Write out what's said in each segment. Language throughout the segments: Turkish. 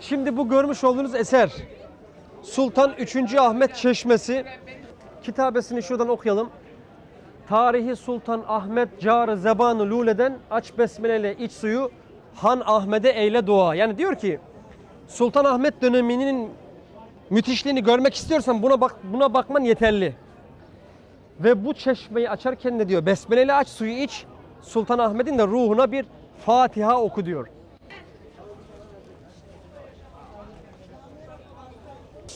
Şimdi bu görmüş olduğunuz eser Sultan 3. Ahmet Çeşmesi kitabesini şuradan okuyalım. Tarihi Sultan Ahmet Car Zebanı Lule'den aç besmeleyle iç suyu Han Ahmet'e eyle dua. Yani diyor ki Sultan Ahmet döneminin müthişliğini görmek istiyorsan buna bak buna bakman yeterli. Ve bu çeşmeyi açarken ne diyor? Besmeleyle aç suyu iç. Sultan Ahmet'in de ruhuna bir Fatiha oku diyor.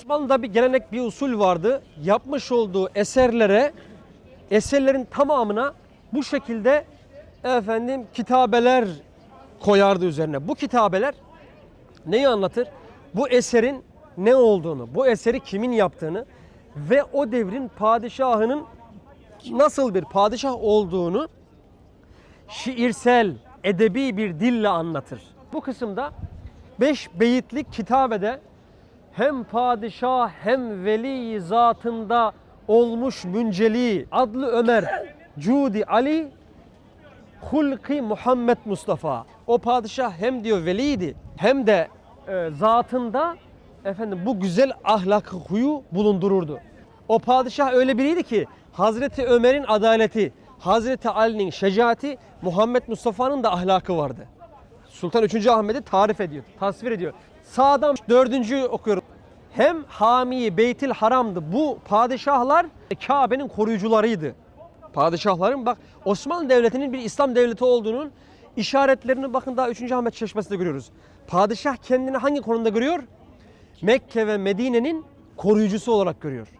Osmanlı'da bir gelenek, bir usul vardı. Yapmış olduğu eserlere, eserlerin tamamına bu şekilde efendim kitabeler koyardı üzerine. Bu kitabeler neyi anlatır? Bu eserin ne olduğunu, bu eseri kimin yaptığını ve o devrin padişahının nasıl bir padişah olduğunu şiirsel, edebi bir dille anlatır. Bu kısımda 5 beyitlik kitabede hem padişah hem veli zatında olmuş münceli adlı Ömer, Cudi Ali, Hulki Muhammed Mustafa. O padişah hem diyor veliydi hem de e, zatında efendim bu güzel ahlakı huyu bulundururdu. O padişah öyle biriydi ki Hazreti Ömer'in adaleti, Hazreti Ali'nin şecaati, Muhammed Mustafa'nın da ahlakı vardı. Sultan 3. Ahmet'i tarif ediyor, tasvir ediyor. Sağdan dördüncü okuyorum. Hem Hami Beytil Haram'dı. Bu padişahlar Kabe'nin koruyucularıydı. Padişahların bak Osmanlı Devleti'nin bir İslam devleti olduğunun işaretlerini bakın daha 3. Ahmet Çeşmesi'nde görüyoruz. Padişah kendini hangi konumda görüyor? Mekke ve Medine'nin koruyucusu olarak görüyor.